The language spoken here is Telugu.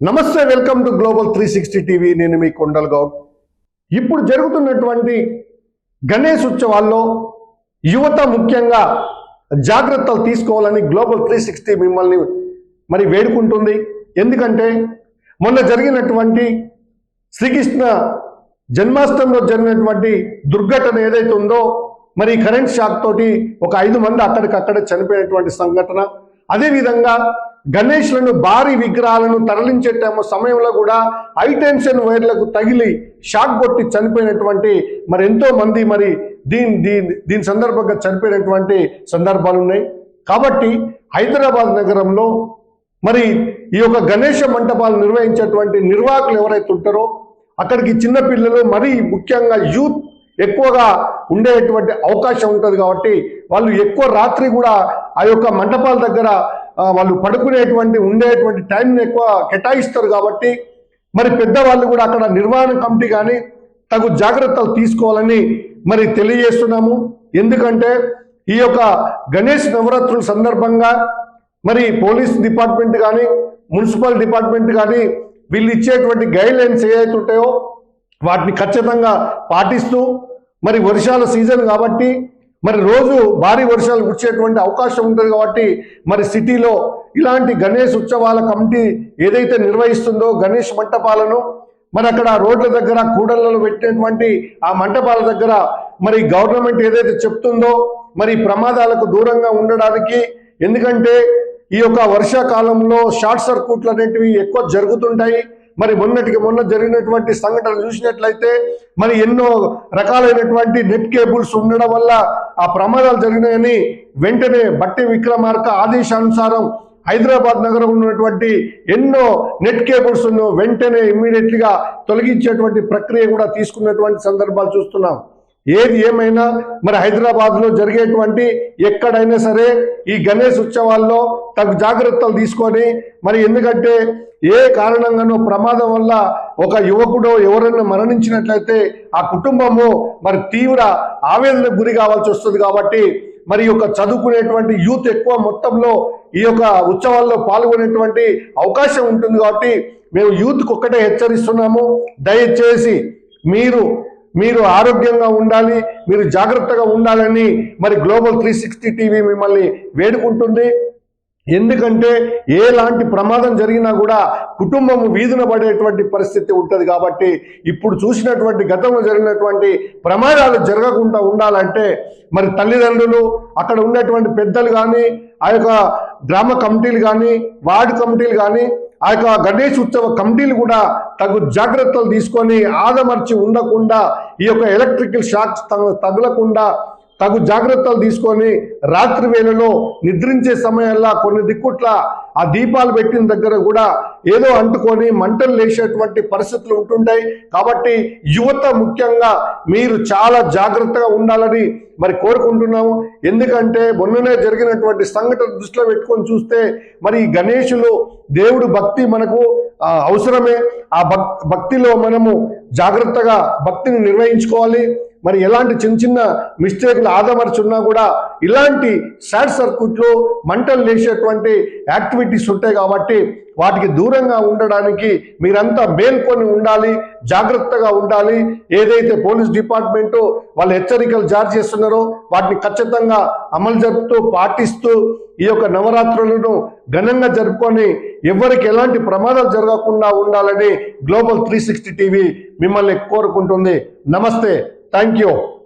నమస్తే welcome to global three sixty TV నేను మీ కొండల్ గౌడ్. ఇప్పుడు జరుగుతున్నటువంటి గణేష్ ఉత్సవాల్లో యువత ముఖ్యంగా జాగ్రత్తలు తీసుకోవాలని గ్లోబల్ త్రీ సిక్స్టీ మిమ్మల్ని మరి వేడుకుంటుంది. ఎందుకంటే మొన్న జరిగినటువంటి శ్రీకృష్ణ జన్మాష్టమిలో జరిగినటువంటి దుర్ఘటన ఏదైతే ఉందో మరి కరెంట్ షాక్ తోటి ఒక ఐదు మంది అక్కడికక్కడే చనిపోయినటువంటి సంఘటన. అదేవిధంగా గణేష్లను భారీ విగ్రహాలను తరలించే సమయంలో కూడా హైటెన్షన్ వైర్లకు తగిలి షాక్ కొట్టి చనిపోయినటువంటి మరి ఎంతో మంది మరి దీని దీని దీని సందర్భంగా చనిపోయినటువంటి సందర్భాలు ఉన్నాయి. కాబట్టి హైదరాబాద్ నగరంలో మరి ఈ యొక్క గణేష మంటపాలు నిర్వహించేటువంటి నిర్వాహకులు ఎవరైతే ఉంటారో అక్కడికి చిన్నపిల్లలు మరీ ముఖ్యంగా యూత్ ఎక్కువగా ఉండేటువంటి అవకాశం ఉంటుంది కాబట్టి వాళ్ళు ఎక్కువ రాత్రి కూడా ఆ యొక్క మంటపాల దగ్గర వాళ్ళు పడుకునేటువంటి ఉండేటువంటి టైంని ఎక్కువ కేటాయిస్తారు కాబట్టి మరి పెద్దవాళ్ళు కూడా అక్కడ నిర్వహణ కమిటీ కానీ తగు జాగ్రత్తలు తీసుకోవాలని మరి తెలియజేస్తున్నాము. ఎందుకంటే ఈ యొక్క గణేష్ నవరాత్రుల సందర్భంగా మరి పోలీస్ డిపార్ట్మెంట్ కానీ మున్సిపల్ డిపార్ట్మెంట్ కానీ వీళ్ళు ఇచ్చేటువంటి గైడ్ లైన్స్ ఏవైతే ఉంటాయో వాటిని ఖచ్చితంగా పాటిస్తూ మరి వర్షాల సీజన్ కాబట్టి మరి రోజు భారీ వర్షాలు కురిచేటువంటి అవకాశం ఉంటుంది కాబట్టి మరి సిటీలో ఇలాంటి గణేష్ ఉత్సవాల కమిటీ ఏదైతే నిర్వహిస్తుందో గణేష్ మంటపాలను మరి అక్కడ రోడ్ల దగ్గర కూడళ్ళలో పెట్టినటువంటి ఆ మంటపాల దగ్గర మరి గవర్నమెంట్ ఏదైతే చెప్తుందో మరి ప్రమాదాలకు దూరంగా ఉండడానికి ఎందుకంటే ఈ యొక్క వర్షాకాలంలో షార్ట్ సర్క్యూట్లు అనేటివి ఎక్కువ జరుగుతుంటాయి. మరి మొన్నటికి మొన్న జరిగినటువంటి సంఘటనలు చూసినట్లయితే మరి ఎన్నో రకాలైనటువంటి నెట్ కేబుల్స్ ఉండడం వల్ల ఆ ప్రమాదాలు జరిగినాయని వెంటనే బట్టి విక్రమార్క ఆదేశానుసారం హైదరాబాద్ నగరం ఉన్నటువంటి ఎన్నో నెట్ కేబుల్స్ వెంటనే ఇమ్మీడియట్లీగా తొలగించేటువంటి ప్రక్రియ కూడా తీసుకున్నటువంటి సందర్భాలు చూస్తున్నాం. ఏది ఏమైనా మరి హైదరాబాద్లో జరిగేటువంటి ఎక్కడైనా సరే ఈ గణేష్ ఉత్సవాల్లో తగు జాగ్రత్తలు తీసుకొని మరి ఎందుకంటే ఏ కారణంగానో ప్రమాదం వల్ల ఒక యువకుడు ఎవరైనా మరణించినట్లయితే ఆ కుటుంబము మరి తీవ్ర ఆవేదనకు గురి కావాల్సి వస్తుంది కాబట్టి మరి యొక్క చదువుకునేటువంటి యూత్ ఎక్కువ మొత్తంలో ఈ యొక్క ఉత్సవాల్లో పాల్గొనేటువంటి అవకాశం ఉంటుంది కాబట్టి మేము యూత్కి ఒక్కటే హెచ్చరిస్తున్నాము. దయచేసి మీరు మీరు ఆరోగ్యంగా ఉండాలి మీరు జాగ్రత్తగా ఉండాలని మరి గ్లోబల్ త్రీ సిక్స్టీ టీవీ మిమ్మల్ని వేడుకుంటుంది. ఎందుకంటే ఎలాంటి ప్రమాదం జరిగినా కూడా కుటుంబం వీధున పడేటువంటి పరిస్థితి ఉంటుంది కాబట్టి ఇప్పుడు చూసినటువంటి గతంలో జరిగినటువంటి ప్రమాదాలు జరగకుండా ఉండాలంటే మరి తల్లిదండ్రులు అక్కడ ఉన్నటువంటి పెద్దలు కానీ ఆ యొక్క గ్రామ కమిటీలు కానీ వార్డు కమిటీలు కానీ ఆ యొక్క గణేష్ ఉత్సవ కమిటీలు కూడా తగు జాగ్రత్తలు తీసుకొని ఆదమర్చి ఉండకుండా ఈ యొక్క ఎలక్ట్రికల్ షాక్స్ తగలకుండా తగు జాగ్రత్తలు తీసుకొని రాత్రి వేళలో నిద్రించే సమయాల్లో కొన్ని దిక్కుట్ల ఆ దీపాలు పెట్టిన దగ్గర కూడా ఏదో అంటుకొని మంటలు లేచేటువంటి పరిస్థితులు ఉంటుంటాయి కాబట్టి యువత ముఖ్యంగా మీరు చాలా జాగ్రత్తగా ఉండాలని మరి కోరుకుంటున్నాము. ఎందుకంటే మొన్ననే జరిగినటువంటి సంఘటన దృష్టిలో పెట్టుకొని చూస్తే మరి ఈ గణేషులు దేవుడు భక్తి మనకు అవసరమే. ఆ భక్తిలో మనము జాగ్రత్తగా భక్తిని నిర్వహించుకోవాలి. మరి ఎలాంటి చిన్న చిన్న మిస్టేక్లు ఆదమర్చున్నా కూడా ఇలాంటి షార్ట్ సర్క్యూట్లు మంటలు లేచేటువంటి యాక్టివిటీస్ ఉంటాయి కాబట్టి వాటికి దూరంగా ఉండడానికి మీరంతా మేల్కొని ఉండాలి జాగ్రత్తగా ఉండాలి. ఏదైతే పోలీస్ డిపార్ట్మెంటు వాళ్ళు హెచ్చరికలు జారీ చేస్తున్నారో వాటిని ఖచ్చితంగా అమలు జరుపుతూ పాటిస్తూ ఈ యొక్క నవరాత్రులను ఘనంగా జరుపుకొని ఎవరికి ఎలాంటి ప్రమాదాలు జరగకుండా ఉండాలని గ్లోబల్ త్రీ సిక్స్టీ టీవీ మిమ్మల్ని కోరుకుంటుంది. నమస్తే. Thank you.